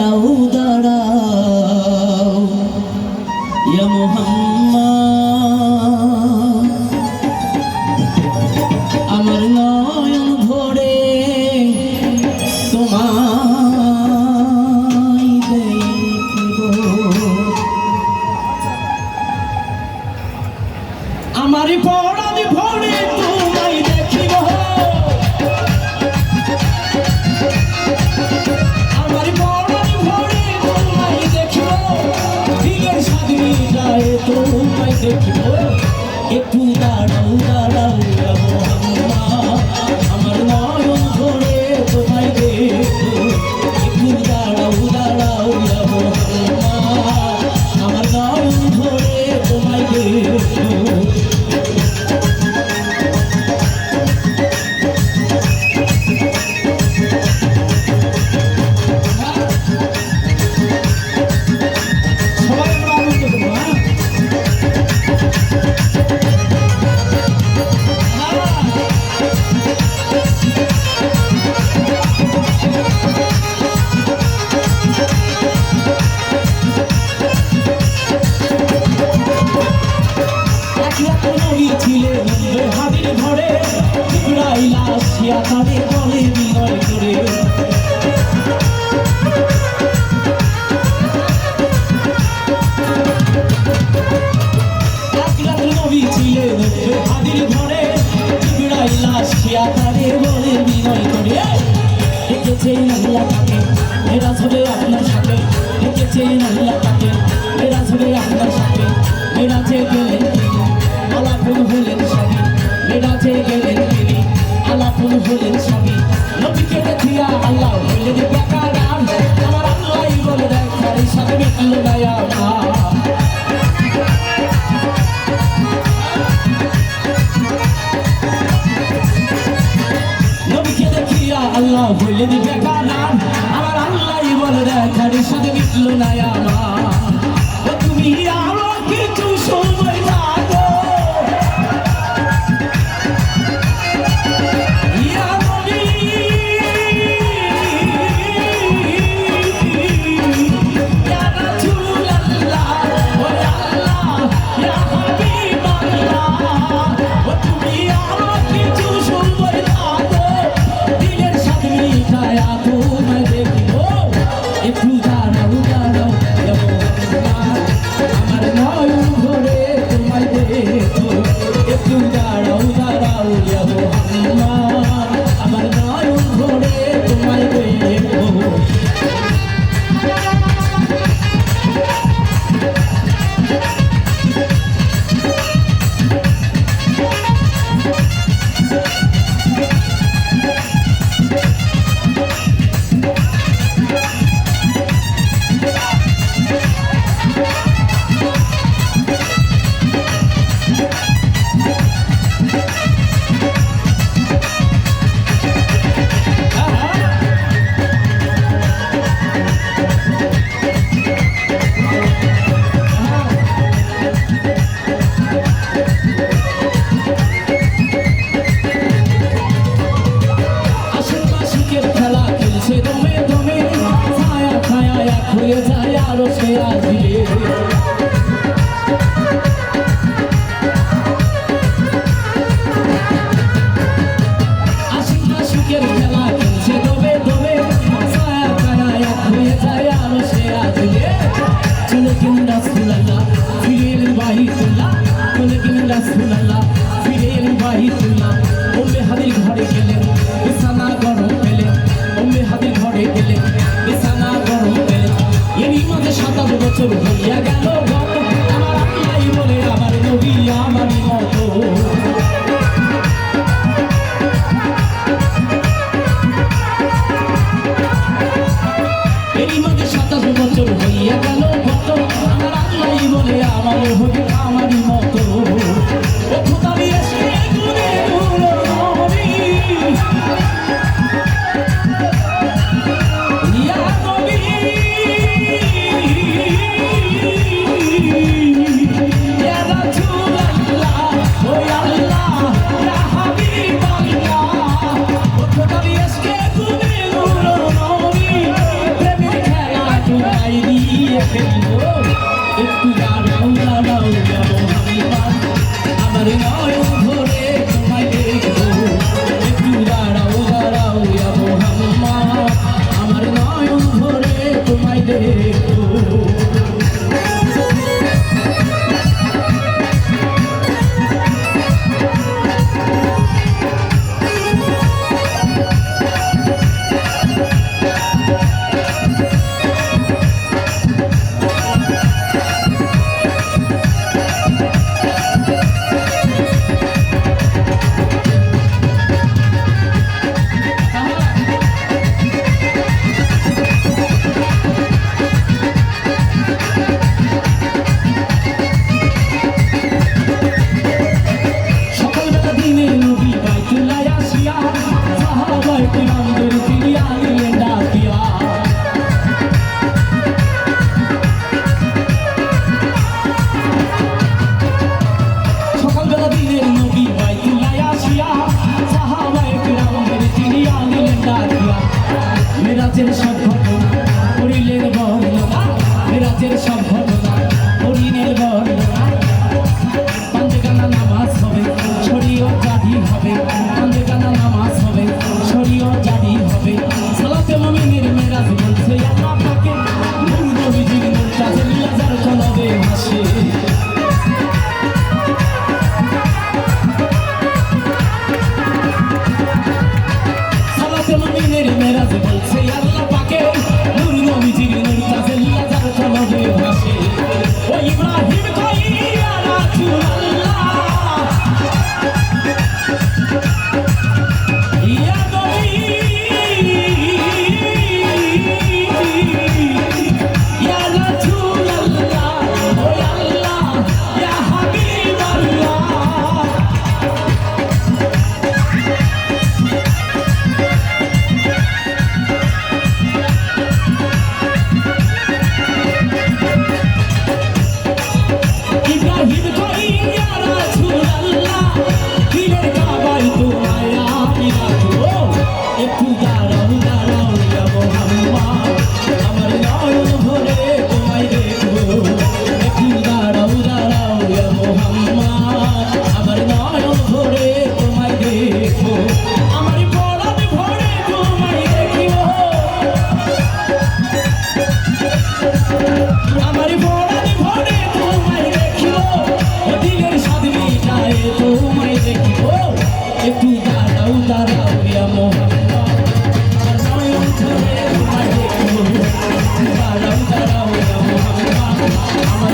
দাঁড়াও দাঁড়া। Sempre foi. তারে বলে বিনয় করে ছিলেন হাদির ঘরে বিড়াই লাশ খেয়া তারে বলে বিনয় করে। দেখেছেন আল্লাহ তাকে এরা ধরে আপনার সাথে। দেখেছেন আল্লাহ তাকে এরা ধরে আপনার সাথে। এরা যে গেলেন little bit. Let's go. হইয়া গেল আমার আইয়াই বলে আমার নবী আমার মতো এরই মাঝে সাতাশ বছর হইয়া গেল আমার আল্লাহ বলে আমার হইয়া একটু দাঁড়াও দাঁড়াও যাব হাম্মা আমার